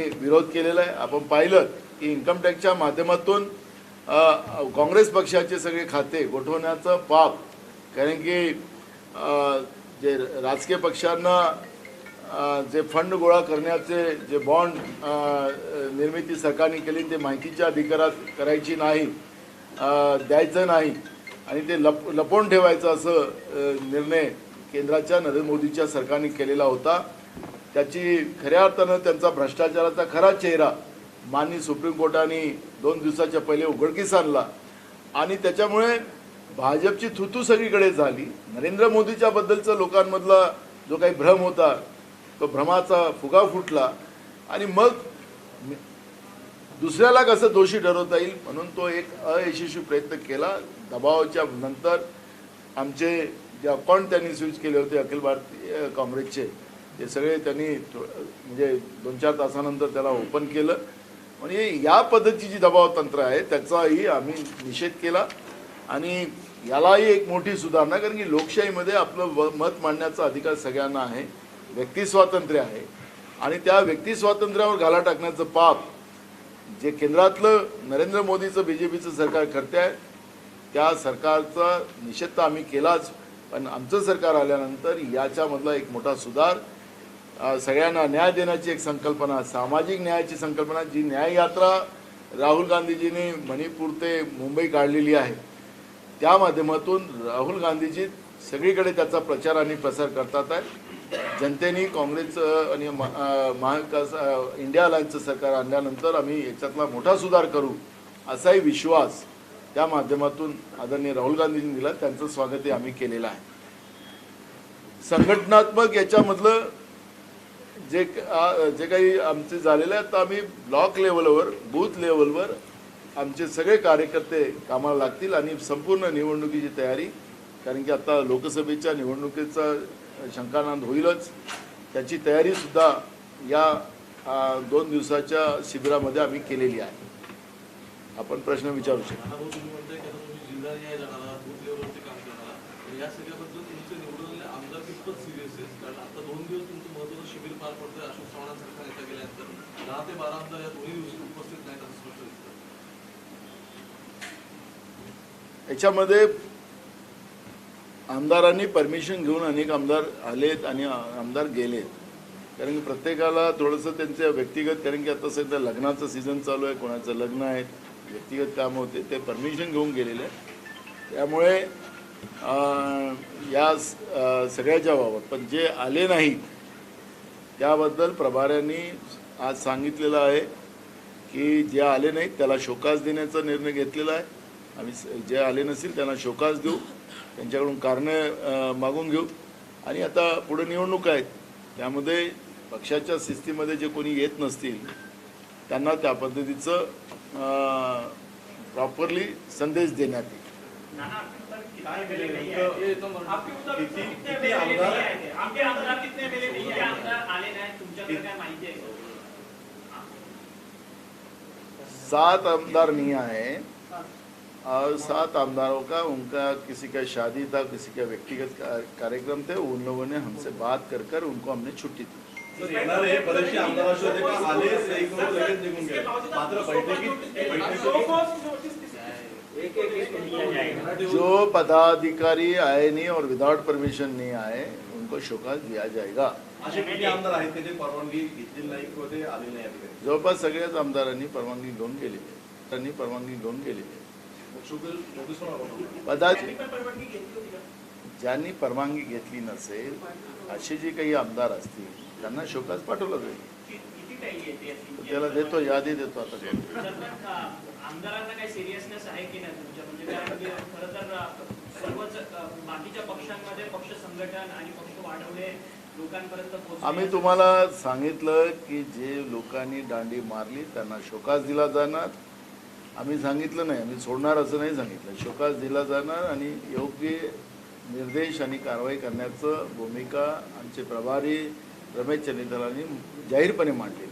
विरोध केलेला आहे. आपण पाहिलं की इन्कम टॅक्सच्या माध्यमातून काँग्रेस पक्षाचे सगळे खाते गोठवण्याचं पाप कारण की जे राजकीय पक्षांना जे फंड गोळा करण्याचे जे बॉन्ड निर्मिती सरकारने केली ते माहितीच्या अधिकारात करायची नाही द्यायचं नाही आणि ते लप लपवून ठेवायचं असं निर्णय केंद्राच्या नरेंद्र मोदीच्या सरकारने केलेला होता. त्याची खऱ्या अर्थानं त्यांचा भ्रष्टाचाराचा खरा चेहरा माननीय सुप्रीम कोर्टाने दोन दिवसाच्या पहिले उघडकीस आणला. आणि त्याच्यामुळे भाजपची थुतू सगळीकडे झाली. नरेंद्र मोदीच्याबद्दलचा लोकांमधला जो काही भ्रम होता तो भ्रमाचा फुगा फुटला. आणि मग दुसऱ्याला कसं दोषी ठरवता येईल म्हणून तो एक अयशस्वी प्रयत्न केला. दबावाच्या नंतर आमचे जे अकाउंट त्यांनी स्विच केले होते अखिल भारतीय काँग्रेसचे ते सगळे त्यांनी म्हणजे दोन चार तासानंतर त्याला ओपन केलं. म्हणजे या पद्धतीची जी दबाव तंत्र आहे त्याचाही आम्ही निषेध केला. आणि यालाही एक मोठी सुधारणा कारण की लोकशाहीमध्ये आपलं व- मत मांडण्याचा अधिकार सगळ्यांना आहे. व्यक्तिस्वातंत्र्य आहे. आणि त्या व्यक्तिस्वातंत्र्यावर घाला टाकण्याचं पाप जे केंद्रातलं नरेंद्र मोदीचं बी जे पीचं सरकार करते आहे त्या सरकारचा निषेध तर आम्ही केलाच. पण आमचं सरकार आल्यानंतर याच्यामधला एक मोठा सुधार सगळ्यांना न्याय देण्याची एक संकल्पना सामाजिक न्यायाची संकल्पना जी न्याय यात्रा राहुल गांधीजींनी मणिपूर ते मुंबई काढलेली आहे. त्या माध्यमातून राहुल गांधीजी सगळीकडे त्याचा प्रचार आणि प्रसार करतात आहे. जनतेने काँग्रेस आणि महाविकास इंडिया अलायन्सचं सरकार आणल्यानंतर आम्ही याच्यातला मोठा सुधार करू असाही विश्वास त्या माध्यमातून आदरणीय राहुल गांधींनी दिला. त्यांचं स्वागतही आम्ही केलेलं आहे. संघटनात्मक याच्यामधलं जे जे काही आमचे झालेलं आहे तर आम्ही ब्लॉक लेवलवर बूथ लेवलवर आमचे सगळे कार्यकर्ते कामाला लागतील आणि संपूर्ण निवडणुकीची तयारी कारण की आता लोकसभेच्या निवडणुकीचा शंकानंद होईलच. त्याची तयारीसुद्धा या दोन दिवसाच्या शिबिरामध्ये आम्ही केलेली आहे. आपण प्रश्न विचारू शकतो. खूपच सिरियस आहे कारण आता दोन दिवस तुमचं महत्वाचं शिबिर पार पडतंय अशोक चव्हाणांसारखा नेता गेल्यानंतर. दहा ते बारा आमदार या दोन्ही दिवशी उपस्थित नाहीत असं स्पष्ट दिसतं याच्यामध्ये आमदारांनी परमिशन घेऊन अनेक आमदार आलेत आणि आमदार गेलेत. कारण की प्रत्येकाला थोडंसं त्यांच्या व्यक्तिगत कारण की आता सध्या लग्नाचं सीझन चालू आहे कोणाचं लग्न आहे व्यक्तिगत काम होते ते परमिशन घेऊन गेलेले आहेत. त्यामुळे या सगळ्याच्या बाबत पण जे आले नाहीत त्याबद्दल प्रभाऱ्यांनी आज सांगितलेलं आहे की जे आले नाहीत त्याला शोकास देण्याचा निर्णय घेतलेला आहे. आम्ही जे आले नसतील त्यांना शोकास देऊ. त्यांच्याकडून कारणं मागून घेऊ. आणि आता पुढे निवडणूक आहेत. त्यामध्ये पक्षाच्या शिस्तीमध्ये जे कोणी येत नसतील त्यांना त्या पद्धतीचं प्रॉपरली संदेश देण्यात येईल. किती- कितने किती मिले नहीं आमदार- आमचे आमदार कितने मिले नहीं है आमदार आले नाही तुमच्याकडे काय माहिती आहे? सात आमदार नहीं आए। और सात आमदारों का उनका किसी का शादी था किसी का व्यक्तिगत कार्यक्रम थे उन लोगों ने हमसे बात कर कर उनको हमने छुट्टी दी। बरेचसे आमदार आले सही करून लगेच निघून गेले. मात्र बैठकीत जो पदाधिकारी आए नहीं और विदाउट परमिशन नहीं आए उनको शोकास दिया जाएगा। असे किती आमदार आहेत त्याची परवानगी घेतलेली नाही किंवा ते आले नाही अधिकारी. जवळपास सगळ्याच आमदारांनी परवानगी घेऊन आहे त्यांनी परवानगी घेऊन का? ज्यांनी परवानगी घेतली नसेल असे जे काही आमदार असतील त्यांना शोकास पाठवलं जाईल. त्याला देतो यादी देतो आता. सर, पण, अ, आमदारांना काही सिरियसनेस आहे की नाही तुमच्या? म्हणजे कारण की खरं तर अ, सर्वच अ, बाकीच्या पक्षांमध्ये पक्ष संघटन आणि पक्ष वाढवणे लोकांपर्यंत पोहोचणे आम्ही तुम्हाला सांगितलं की जे लोकांनी दांडी मारली त्यांना शोकास दिला जाणार. आम्ही सांगितलं नाही आम्ही सोडणार असं नाही सांगितलं. शोकास दिला जाणार आणि योग्य निर्देश आणि कारवाई करण्याचं भूमिका आमचे प्रभारी रमेश चंदितलांनी जाहीरपणे मांडलेली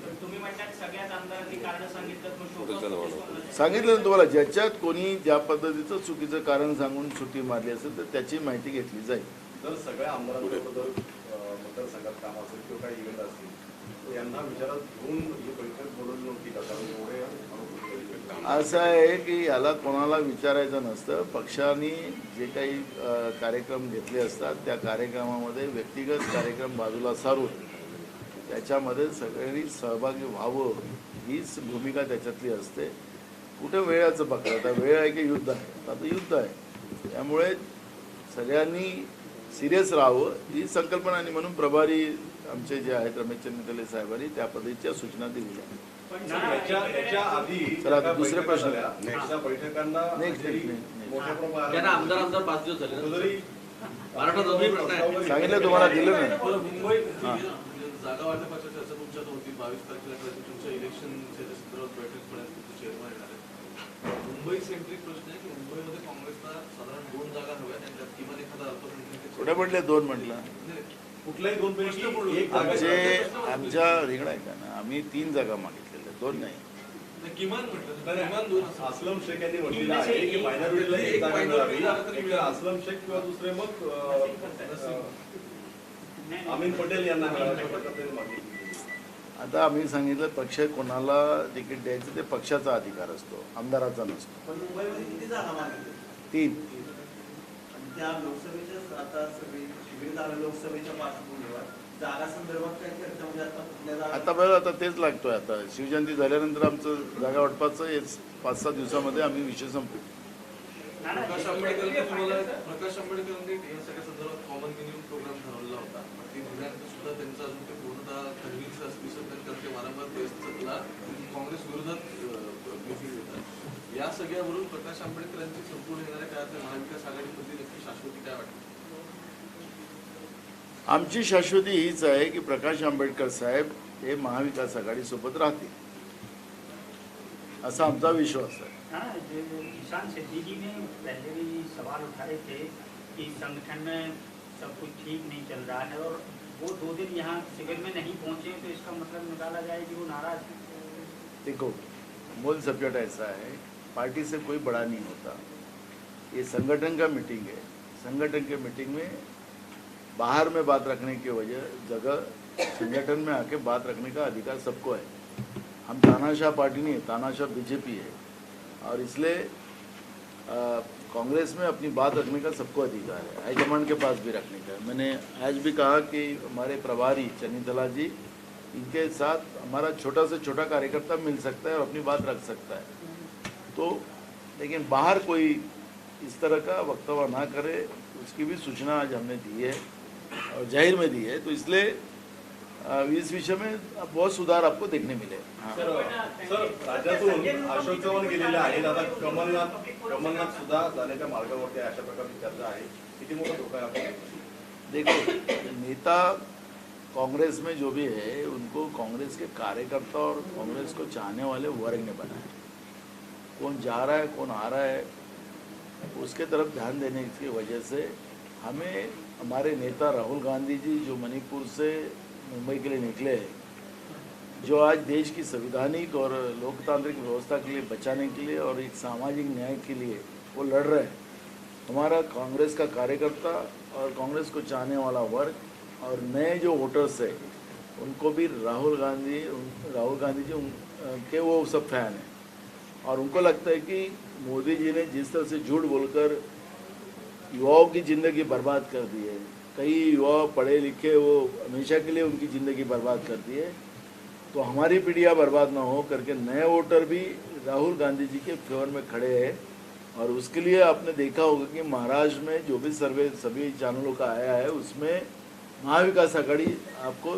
कारण सांगितलं ना तुम्हाला ज्याच्यात कोणी ज्या पद्धतीचं चुकीचं कारण सांगून सुट्टी मारली असेल तर त्याची माहिती घेतली जाईल. जर सगळ्या आमदारांबरोबर अं, मतदारसंघात काम असेल किंवा काही इव्हेंट असतील यांना विचारात घेऊन ही बैठक बोलवली नव्हती का कारण एवढे आरोप होते. असं आहे की याला कोणाला विचारायचं नसतं. पक्षाने जे काही कार्यक्रम घेतले असतात त्या कार्यक्रमामध्ये व्यक्तिगत कार्यक्रम बाजूला सारून त्याच्यामध्ये सगळ्यांनी सहभागी व्हावं हीच भूमिका त्याच्यातली असते. कुठे वेळाचं बघा आता वेळ आहे की युद्ध आहे? आता युद्ध आहे. त्यामुळे सगळ्यांनी सिरियस राहावं ही संकल्पना आणि म्हणून प्रभारी आमचे जे आहेत रमेशचंद्र निकले साहेबांनी त्या पद्धतीच्या सूचना चला, ज्या दुसरे प्रश्न. सांगितलं तुम्हाला दिलं नाही. जागा वाटपाच्या चर्चा तुमच्यात होती बावीस तारखेला कदाचित तुमच्या इलेक्शनच्या संदर्भात बैठक तुमचे चेअरमन येणार आहेत. मुंबई सेंट्रिक प्रश्न आहे की मुंबईमध्ये काँग्रेसला साधारण दोन जागा हव्यात आणि त्यात किमान एखादा अल्पसंख्याक कुठे म्हटले दोन म्हटलं? नाही, कुठल्याही दोन पैकी एक जागा आमचे आमच्या रिंगण आहे का ना? आम्ही तीन जागा मागितलेल्या दोन नाही. नाही, किमान अस्लम शेख यांनी म्हटलेलं आहे की मायनॉरिटीला एक जागा मिळावी. अस्लम शेख किंवा दुसरे मग अमीन पटेल यांना आता आम्ही सांगितलं पक्ष कोणाला तिकीट द्यायचं ते पक्षाचा अधिकार असतो आमदाराचा नसतो. पण मुंबईमध्ये किती जागा मागितली? तीन. आता म्हणजे आता बघा आता तेच लागतोय आता. शिवजयंती झाल्यानंतर आमचं जागा वाटपाचं हेच पाच सहा दिवसामध्ये आम्ही विषय संपू प्रकाश हे आंबेडकरांनी सगळं तुम्हाला फायद्याचं. प्रकाश आंबेडकरांनी या सगळ्या संदर्भात कॉमन मिनिमम प्रोग्राम ठरवला होता पण ते दिल्यानंतर सुद्धा त्यांचं अजून ते पूर्णतः कन्व्हिन्स विसर्जन करते वारंवार काँग्रेस विरोधात या सगळ्यावरून प्रकाश आंबेडकरांची संपूर्ण येणाऱ्या महाविकास आघाडीमध्ये नक्की शाश्वती काय वाटते? आमची शाश्वती हीच आहे की प्रकाश आंबेडकर साहेब हे महाविकास आघाडीसोबत राहतील. असा आमचा विश्वास आहे. हाँ जो किसान शेट्टी जी ने पहले भी सवाल उठाए थे कि संगठन में सब कुछ ठीक नहीं चल रहा है और वो दो दिन यहाँ शिविर में नहीं पहुँचे तो इसका मतलब निकाला जाए कि वो नाराज़ हैं। देखो, मूल सब्जेक्ट ऐसा है, पार्टी से कोई बड़ा नहीं होता। ये संगठन का मीटिंग है। संगठन के मीटिंग में बाहर में बात रखने की वजह, जगह, संगठन में आके बात रखने का अधिकार सबको है। हम तानाशाह पार्टी नहीं है, तानाशाह बीजेपी है। और इसलिए कांग्रेस में अपनी बात रखने का सबको अधिकार है हाईकमांड के पास भी रखने का मैंने आज भी कहा कि हमारे प्रभारी चनीतला जी, इनके साथ हमारा छोटा से छोटा कार्यकर्ता मिल सकता है और अपनी बात रख सकता है। तो लेकिन बाहर कोई इस तरह का वक्तव्य ना करे, उसकी भी सूचना आज हमने दी है और ज़ाहिर में दी है। तो इसलिए इस विषय में बहुत सुधार आपको देखने मिले। हाँ। सर सर राज्यातून अशोक चव्हाण गेलेले आहेत आता कमलनाथ कमलनाथ सुद्धा जाण्याच्या मार्गावरती अशा प्रकारची चर्चा आहे. किती मोठा धोका आहे देखो नेता कांग्रेस में जो भी है उनको कांग्रेस के कार्यकर्ता और कांग्रेस को चाहने वाले वर्ग ने बनाया कौन जा रहा है कौन आ रहा है उसके तरफ़ ध्यान देने की वजह से हमें हमारे नेता राहुल गांधी जी जो मणिपुर से मुंबई के लिए निकले जो आज देश की संविधानिक और लोकतांत्रिक व्यवस्था के लिए बचाने के लिए और एक सामाजिक न्याय के लिए वो लड़ रहे हैं। हमारा कांग्रेस का कार्यकर्ता और कांग्रेस को चाहने वाला वर्ग और नए जो वोटर्स है उनको भी राहुल गांधी राहुल गांधी जी उन, के वो सब फैन हैं। और उनको लगता है कि मोदी जी ने जिस तरह से झूठ बोलकर युवाओं की ज़िंदगी बर्बाद कर दी है कई युवा पढ़े लिखे वो हमेशा के लिए उनकी ज़िंदगी बर्बाद कर दी है। तो हमारी पीढ़ियाँ बर्बाद ना हो करके नए वोटर भी राहुल गांधी जी के फेवर में खड़े हैं। और उसके लिए आपने देखा होगा कि महाराष्ट्र में जो भी सर्वे सभी चैनलों का आया है उसमें महाविकास आघाड़ी आपको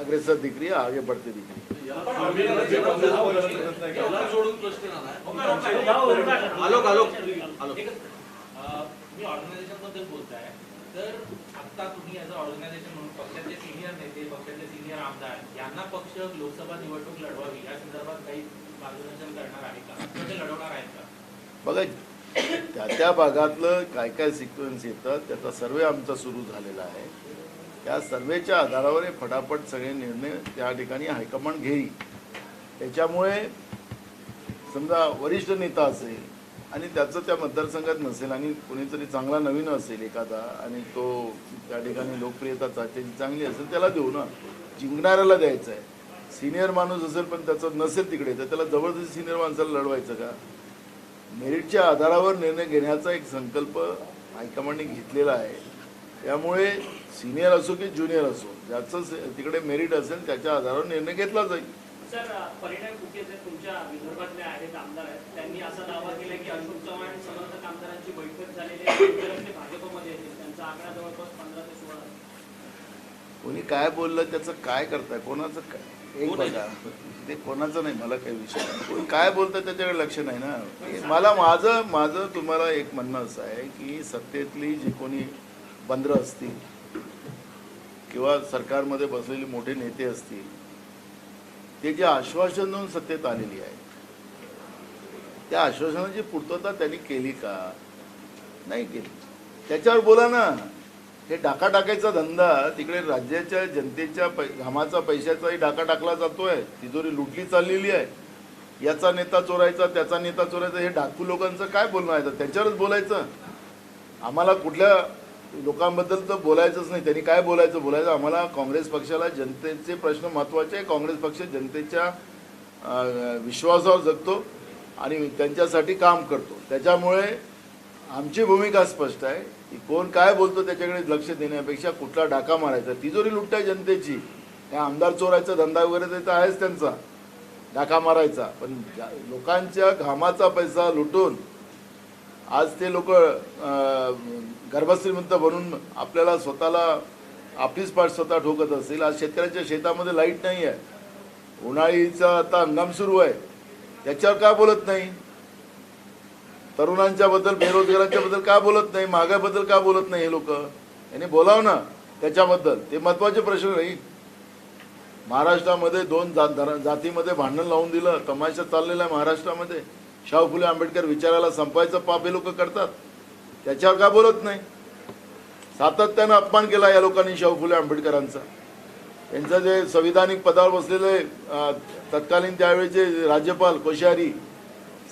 अग्रेसर दिख रही है आगे बढ़ती दिख रही है। आलोक, आलोक आलोक तर आता तुम्ही ॲज अ ऑर्गनायझेशन म्हणून पक्षाचे सिनियर नेते पक्षाचे सिनियर आमदार यांना पक्ष लोकसभा निवडणूक लढवावी. या संदर्भात काही मार्गदर्शन करणार आहे का? ते लढवणार आहेत का? बघा त्या त्या भागातलं काय काय सिक्वेन्स येतात त्याचा सर्वे आमचा सुरू झालेला आहे. त्या सर्वेच्या आधारावर हे फटाफट सगळे निर्णय त्या ठिकाणी हायकमांड घेईल. त्याच्यामुळे समजा वरिष्ठ नेता असेल आणि त्याचं त्या मतदारसंघात नसेल आणि कोणीतरी चांगला नवीन असेल एखादा आणि तो त्या ठिकाणी लोकप्रियता त्याची चांगली असेल त्याला देऊ ना. जिंकणाऱ्याला द्यायचं आहे सिनियर माणूस असेल पण त्याचं नसेल तिकडे तर त्याला जबरदस्ती सिनियर माणसाला लढवायचं का? मेरिटच्या आधारावर निर्णय घेण्याचा एक संकल्प हायकमांडने घेतलेला आहे. त्यामुळे सिनियर असो की ज्युनियर असो ज्याचं तिकडे मेरिट असेल त्याच्या आधारावर निर्णय घेतला जाईल. सर परिणाम कुठे जे तुमच्या विदर्भातले आहेत आमदार आहेत. त्यांनी असा दावा केला की अशोक चव्हाण समर्थक आमदारांची बैठक झालेली आहे. भाजपमध्ये येतील. त्यांचा आकडा जवळपास पंधरा ते सोळा कोणी काय बोललं त्याचं काय करताय? कोणाचं काय एक बघा. ते कोणाचं नाही मला काही विषय नाही. कोणी काय बोलतं त्याच्याकडे लक्ष नाही ना. मला माझं माझं तुम्हाला एक म्हणणं असं आहे की सत्तेतली जी कोणी बंदरं असतील किंवा सरकारमध्ये बसलेले मोठे नेते असतील ते जे आश्वासन देऊन सत्तेत आलेली आहे. त्या आश्वासनाची पूर्तता त्यांनी केली का? नाही केली. त्याच्यावर बोला ना. हे डाका टाकायचा धंदा तिकडे राज्याच्या जनतेच्या पै घामाचा पैशाचाही डाका टाकला जातोय. तिजोरी लुटली चाललेली आहे. याचा नेता चोरायचा त्याचा नेता चोरायचा हे डाकू लोकांचं काय बोलणं आहे? तर त्याच्यावरच बोलायचं. आम्हाला कुठल्या लोकांबद्दल तर बोलायचंच नाही. त्यांनी काय बोलायचं? बोलायचं आम्हाला काँग्रेस पक्षाला जनतेचे प्रश्न महत्त्वाचे आहे. काँग्रेस पक्ष जनतेच्या विश्वासावर जगतो आणि त्यांच्यासाठी काम करतो. त्याच्यामुळे आमची भूमिका स्पष्ट आहे की कोण काय बोलतो त्याच्याकडे लक्ष देण्यापेक्षा कुठला डाका मारायचा? तिजोरी लुटताय जनतेची. त्या आमदार चोरायचा धंदा वगैरे ते तर आहेच त्यांचा. डाका मारायचा. पण लोकांच्या घामाचा पैसा लुटून आज ते लोक गर्भश्रीमंत बनून आपल्याला स्वतःला आपलीच पाठ स्वतः ठोकत असतील. आज शेतकऱ्यांच्या शेतामध्ये लाइट नाही आहे उन्हाळीचा आता हंगाम सुरू आहे. त्याच्यावर का बोलत नाही? तरुणांच्या बद्दल बेरोजगारांच्या बद्दल का बोलत नाही? महागाईबद्दल का बोलत नाही हे लोक? यांनी बोलावं ना त्याच्याबद्दल. ते महत्त्वाचे प्रश्न नाही महाराष्ट्रामध्ये दोन जात जातीमध्ये भांडण लावून दिलं. तमाशा चाललेला आहे महाराष्ट्रामध्ये. शाहू फुले आंबेडकर विचाराला संपायचं पाप हे लोक करतात. त्याच्यावर का बोलत नाही. सातत्यानं अपमान केला या लोकांनी शाहू फुले आंबेडकरांचा. त्यांचं जे संविधानिक पदावर बसलेले तत्कालीन त्यावेळेचे राज्यपाल कोश्यारी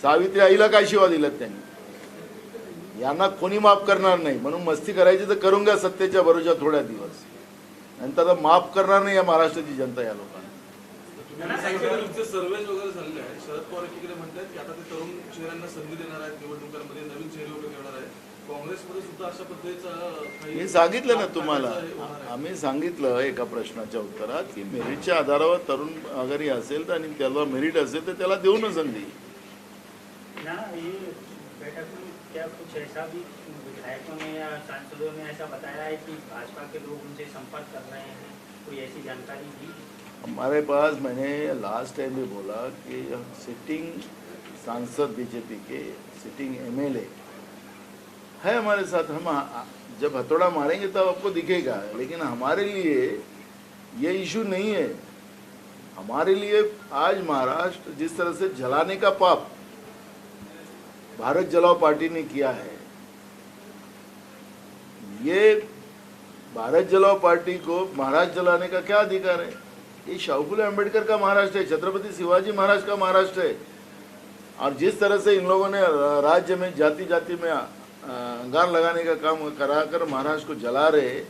सावित्री आईला काय शिवा दिल्यात त्यांनी? यांना कोणी माफ करणार नाही. म्हणून मस्ती करायची तर करून घ्या सत्तेच्या भरोशा थोड्या दिवस. नंतर माफ करणार नाही या महाराष्ट्राची जनता या लोकांना. सर्वेज वगैरे झालेले शरद पवार एकीकडे म्हणतात की आता ते तरुण चेहऱ्यांना संधी देणार आहेत निवडणुकांमध्ये नवीन चेहरे उभे करणार आहेत. काँग्रेसमध्ये सुद्धा अशा पद्धतीचं काही मी सांगितलं ना तुम्हाला. आम्ही सांगितलं एका प्रश्नाच्या उत्तरात की मेरिटच्या आधारावर तरुण हे असेल तर आणि त्याला मेरिट असेल तर त्याला देऊ ना संधी क्या कुछ ऐसा भी विधायकों ने या सांसदों ने ऐसा बताया है कि भाजपा के लोग उनसे संपर्क कर रहे हैं कोई ऐसी जानकारी दी? हमारे पास मैंने लास्ट टाइम भी बोला कि सिटिंग सांसद बीजेपी के सिटिंग एमएलए है हमारे साथ। हम जब हथौड़ा मारेंगे तब आपको दिखेगा, लेकिन हमारे लिए ये इशू नहीं है। हमारे लिए आज महाराष्ट्र जिस तरह से जलाने का पाप भारत जलाओ पार्टी ने किया है, ये भारत जलाओ पार्टी को महाराष्ट्र जलाने का क्या अधिकार है? ये शाहू फुले अंबेडकर का महाराष्ट्र है छत्रपति शिवाजी महाराज का महाराष्ट्र है। और जिस तरह से इन लोगों ने राज्य में जाति जाति में अंगार लगाने का काम कराकर महाराष्ट्र को जला रहे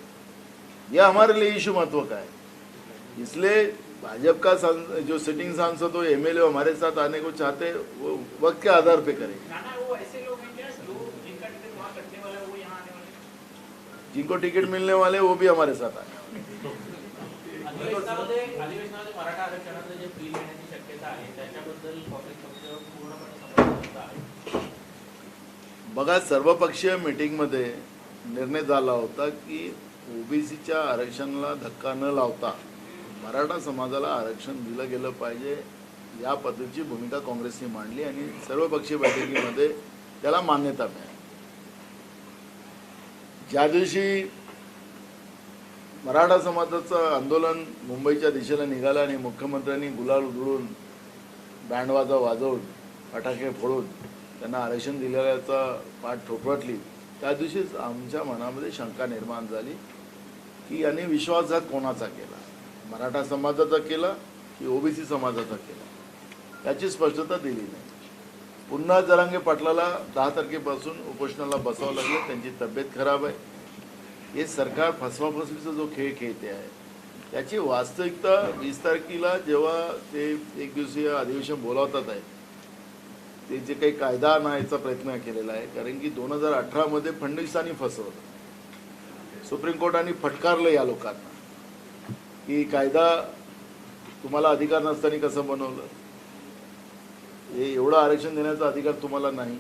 यह हमारे लिए इशू महत्व का है। इसलिए भाजपा का जो सिटिंग सांसद हो एमएलए हमारे साथ आने को चाहते वो वक्त के आधार पे करें। जिनका टिकट मिलने वाले वो भी हमारे साथ आए मराठा आरक्षणाचं जे बिल येण्याची शक्यता आहे त्याच्याबद्दल काँग्रेस पक्ष पूर्णपणे समर्थन आहे. बघा सर्वपक्षीय मीटिंगमध्ये निर्णय झाला होता की ओबीसीच्या आरक्षणाला धक्का न लावता मराठा समाजाला आरक्षण दिलं गेलं पाहिजे या पद्धतीची भूमिका काँग्रेसने मांडली आणि सर्वपक्षीय बैठकीमध्ये त्याला मान्यता मिळाली. ज्या दिवशी मराठा समाजाचं आंदोलन मुंबईच्या दिशेला निघालं आणि मुख्यमंत्र्यांनी गुलाल उधळून बँडवाजा वाजवून फटाके फोडून त्यांना आरक्षण दिलेल्याचा पाठ ठोपटली त्या दिवशीच आमच्या मनामध्ये शंका निर्माण झाली की याने विश्वासघात कोणाचा केला? मराठा समाजाचा केला की ओबीसी समाजाचा केला? याची स्पष्टता दिली नाही. पुन्हा जरांगे पाटलाला दहा तारखेपासून उपोषणाला बसावं लागलं. त्यांची तब्येत खराब आहे. हे सरकार फसवाफसवीचा जो खेळ खेळते आहे त्याची वास्तविकता वीस तारखेला जेव्हा ते एक दिवसीय अधिवेशन बोलावतात आहे ते जे काही कायदा आणायचा प्रयत्न केलेला आहे कारण की दोन हजार अठरामध्ये फडणवीसांनी फसवलं. सुप्रीम कोर्टाने फटकारलं या लोकांना की कायदा तुम्हाला अधिकार नसताना कसं बनवलं? हे एवढं आरक्षण देण्याचा अधिकार तुम्हाला नाही.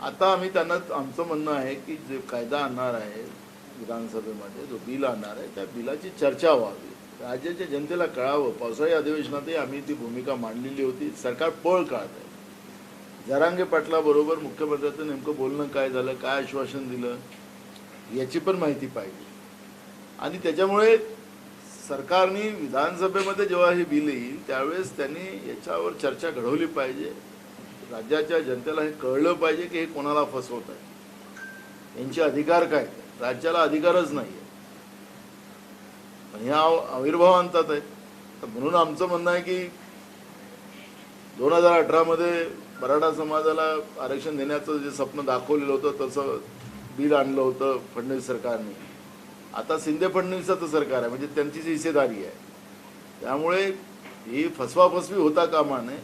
आता आम्ही त्यांना आमचं म्हणणं आहे की जे कायदा आणणार आहे विधानसभेमध्ये जो बिल आणणार आहे त्या बिलाची चर्चा व्हावी. राज्याच्या जनतेला कळावं. पावसाळी अधिवेशनातही आम्ही ती भूमिका मांडलेली होती. सरकार पळ काढत आहे जरांगे पाटलाबरोबर मुख्यमंत्र्याचं नेमकं बोलणं काय झालं काय आश्वासन दिलं याची पण माहिती पाहिजे. आणि त्याच्यामुळे सरकारने विधानसभेमध्ये जेव्हा हे बिल येईल त्यावेळेस त्यांनी याच्यावर चर्चा घडवली पाहिजे. राज्याच्या जनतेला हे कळलं पाहिजे की हे कोणाला फसवत आहे यांचे अधिकार काय? राज्याला अधिकारच नाही आहे पण ह्या आविर्भाव आणतात आहे. तर म्हणून आमचं म्हणणं आहे की दोन हजार अठरामध्ये मराठा समाजाला आरक्षण देण्याचं जे स्वप्न दाखवलेलं होतं तसं बिल आणलं होतं फडणवीस सरकारने. आता शिंदे फडणवीसाचं सरकार आहे म्हणजे त्यांची जी हिस्सेदारी आहे. त्यामुळे ही फसवाफसवी होता कामा नये.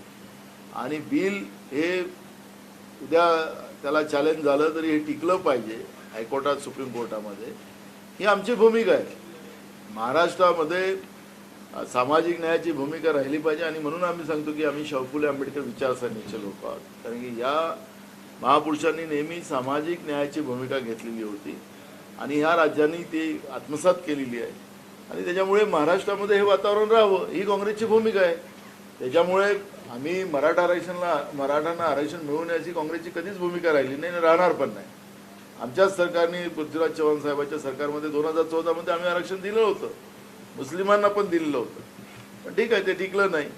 आणि बिल हे उद्या त्याला चॅलेंज झालं तरी हे टिकलं पाहिजे. हायकोर्टात सुप्रीम कोर्टामध्ये ही आमची भूमिका आहे. महाराष्ट्रामध्ये सामाजिक न्यायाची भूमिका राहिली पाहिजे आणि म्हणून आम्ही सांगतो की आम्ही शाहू आंबेडकर विचारसरणीचे लोक आहोत. कारण की या महापुरुषांनी नेहमी सामाजिक न्यायाची भूमिका घेतलेली होती आणि ह्या राज्यांनी ती आत्मसात केलेली आहे. आणि त्याच्यामुळे महाराष्ट्रामध्ये हे वातावरण राहावं ही काँग्रेसची भूमिका आहे. त्याच्यामुळे आम्ही मराठा आरक्षणला मराठांना आरक्षण मिळवण्याची काँग्रेसची कधीच भूमिका राहिली नाही राहणार पण नाही. आमच्याच सरकारने पृथ्वीराज चव्हाण साहेबांच्या सरकारमध्ये दोन हजार चौदामध्ये आम्ही आरक्षण दिलं होतं. मुस्लिमांना पण दिलेलं होतं. पण ठीक आहे ते टिकलं नाही.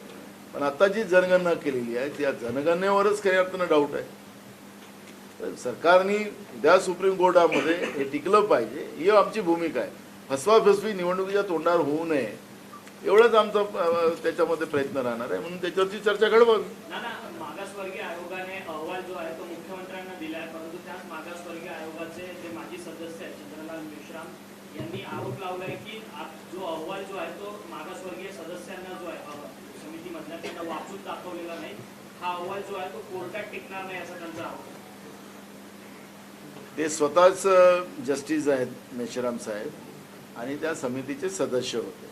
पण आता जी जनगणना केलेली आहे त्या जनगणनेवरच खऱ्या अर्थानं डाऊट आहे. तर सरकारने त्या सुप्रीम कोर्टामध्ये हे टिकलं पाहिजे ही आमची भूमिका आहे. फसवाफसवी निवडणुकीच्या तोंडावर होऊ नये. एवढंच आमचा त्याच्यामध्ये प्रयत्न राहणार आहे. म्हणून त्याच्यावरची चर्चा घडवावी ना ना मागासवर्गीय आयोगाने अहवाल जो आहे तो मुख्यमंत्र्यांना दिलाय परंतु त्याच मागासवर्गीय आयोगाचे जे माजी सदस्य आहेत चंद्रलाल मेश्राम यांनी आरोप लावलाय की आप- जो अहवाल जो आहे तो मागासवर्गीय सदस्यांना जो आहे अह, समितीमधल्या त्यांना वाचून दाखवलेला नाही. हा अहवाल जो आहे तो कोर्टात टिकणार नाही असा त्यांचा आरोप ते स्वतःच जस्टिस आहेत मेश्राम साहेब आणि त्या समितीचे सदस्य होते.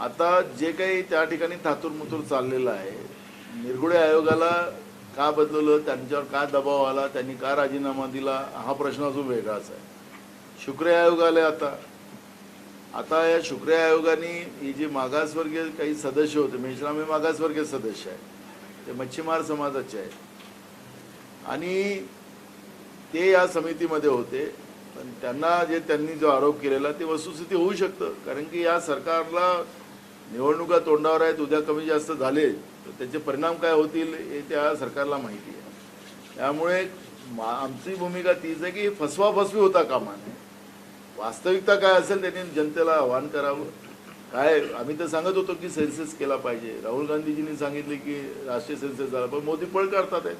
आता जे काही त्या ठिकाणी थातूरमुतूर चाललेलं आहे निरगुडे आयोगाला का बदलवलं त्यांच्यावर का दबाव आला त्यांनी का राजीनामा दिला हा प्रश्न अजून वेगळाच आहे. शुक्र आयोग आले आता आता या शुक्र आयोगाने ही जी मागासवर्गीय काही सदस्य होते मेश्राम हे मागासवर्गीय सदस्य आहे ते मच्छीमार समाजाचे आहेत. आणि ते या समितीमध्ये होते पण त्यांना जे त्यांनी जो आरोप केलेला ते वस्तुस्थिती होऊ शकतं. कारण की या सरकारला निवडणुका तोंडावर आहेत उद्या कमी जास्त झाले तर त्याचे परिणाम काय होतील हे त्या सरकारला माहिती आहे. त्यामुळे आमची भूमिका तीच आहे की फसवाफसवी होता कामा नये. वास्तविकता काय असेल त्यांनी जनतेला आव्हान करावं? काय आम्ही तर सांगत होतो की सेन्सेस केला पाहिजे. राहुल गांधीजींनी सांगितले की राष्ट्रीय सेन्सेस झाला पण मोदी पळ काढतात आहे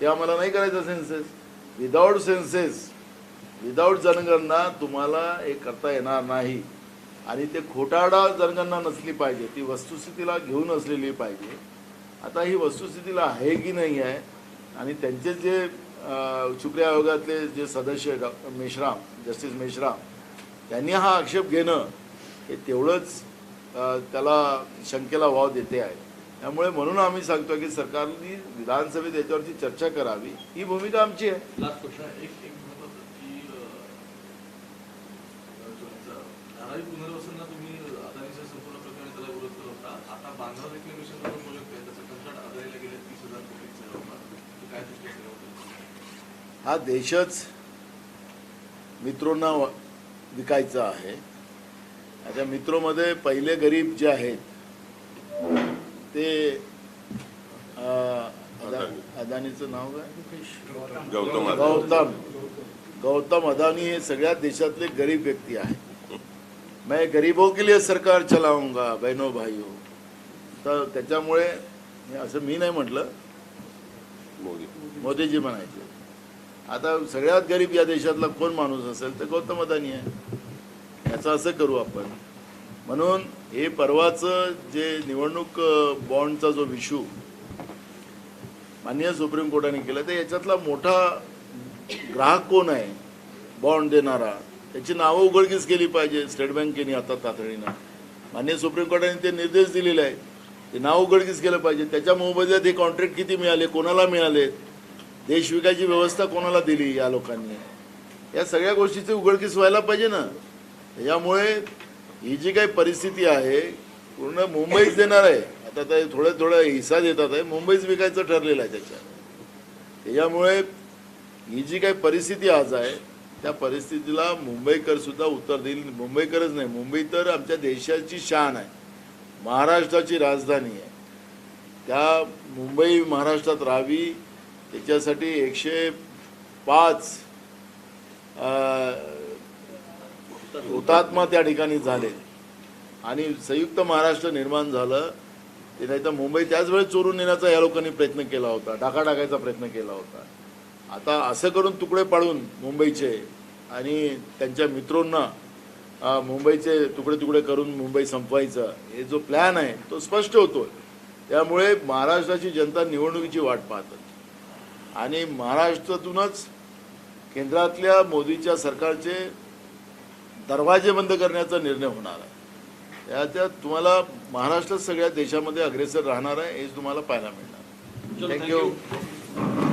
ते आम्हाला नाही करायचं सेन्सेस. विदाऊट सेन्सेस विदाऊट जनगणना तुम्हाला हे करता येणार नाही. आणि ते खोटाडा जनगणना नसली पाहिजे. ती वस्तुस्थितीला घेऊन असलेली पाहिजे. आता ही वस्तुस्थितीला आहे की नाही आहे आणि त्यांचे जे अं, शुक्र आयोगातले जे सदस्य डॉ. मेश्राम जस्टिस मेश्राम त्यांनी हा आक्षेप घेणं हे तेवढंच त्याला शंकेला वाव देते आहे. त्यामुळे म्हणून आम्ही सांगतो की सरकारने विधानसभेत याच्यावरची चर्चा करावी. ही भूमिका आमची आहे लास्ट क्वेश्चन एक एक महत्वाचं की अं, तुमचं धारावी पुनर्वसनला तुम्ही अदानीच्या संपूर्ण प्रकरणी त्याला विरोध करत होता आता बांद्रा रेक्लेमेशन जो प्रोजेक्ट आहे त्याचं कंत्राट अदानीला गेले तीस हजार कोटीचं जवळपास तर काय दृष्टी असेल याबद्दल? हा देशच मित्रोंना विकायचा आहे. आता मित्रोमध्ये पहिले गरीब जे आहेत ते अदानीचं नाव काय? गौतम. गौतम. गौतम अदानी हे सगळ्या देशातले गरीब व्यक्ती आहे मैं गरीबों के लिए सरकार चलाऊंगा बहनो भाईओ तर त्याच्यामुळे हे असं मी नाही म्हटलं. मोदी. मोदीजी म्हणायचे. आता सगळ्यात गरीब या देशातला कोण माणूस असेल तर गौतम अदानी आहे. याचं असं करू आपण. म्हणून हे परवाचं जे निवडणूक बॉन्डचा जो इश्यू माननीय सुप्रीम कोर्टाने केलं तर याच्यातला मोठा ग्राहक कोण आहे? बॉन्ड देणारा. त्याची नावं उघडकीस केली पाहिजे स्टेट बँकेने आता तातडीनं. माननीय सुप्रीम कोर्टाने ते निर्देश दिलेले आहेत. ते नाव उघडकीस केलं पाहिजे. त्याच्या मोबदल्यात हे कॉन्ट्रॅक्ट किती मिळाले कोणाला मिळाले? देश विकायची व्यवस्था कोणाला दिली या लोकांनी? या सगळ्या गोष्टीची उघडकीस व्हायला पाहिजे ना. त्याच्यामुळे ही जी काही परिस्थिती आहे पूर्ण मुंबईच देणार आहे. आता ते थोडं थोडं हिस्सा देतात आहे मुंबईच विकायचं ठरलेलं आहे त्याच्यात. त्याच्यामुळे ही जी काही परिस्थिती आज आहे त्या परिस्थितीला मुंबईकर सुद्धा उत्तर देईल. मुंबईकरच नाही मुंबई तर आमच्या देशाची शान आहे. महाराष्ट्राची राजधानी आहे. त्या मुंबई महाराष्ट्रात राहावी त्याच्यासाठी एकशे पाच हुतात्मा त्या ठिकाणी झाले. आणि संयुक्त महाराष्ट्र निर्माण झालं. ते नाही तर मुंबई त्याच वेळेस चोरून नेण्याचा या लोकांनी प्रयत्न केला होता डाका टाकायचा प्रयत्न केला होता. आता असं करून तुकडे पाडून मुंबईचे आणि त्यांच्या मित्रांना मुंबईचे तुकडे तुकडे करून मुंबई संपवायचं हे जो प्लॅन आहे तो स्पष्ट होतो त्यामुळे महाराष्ट्राची जनता निवडणुकीची वाट पाहतात आणि महाराष्ट्रातूनच केंद्रातल्या मोदीच्या सरकारचे दरवाजे बंद करण्याचा निर्णय होणार आहे. त्याच्यात तुम्हाला महाराष्ट्र सगळ्या देशामध्ये अग्रेसर राहणार आहे हे तुम्हाला पाहायला मिळणार. थँक्यू.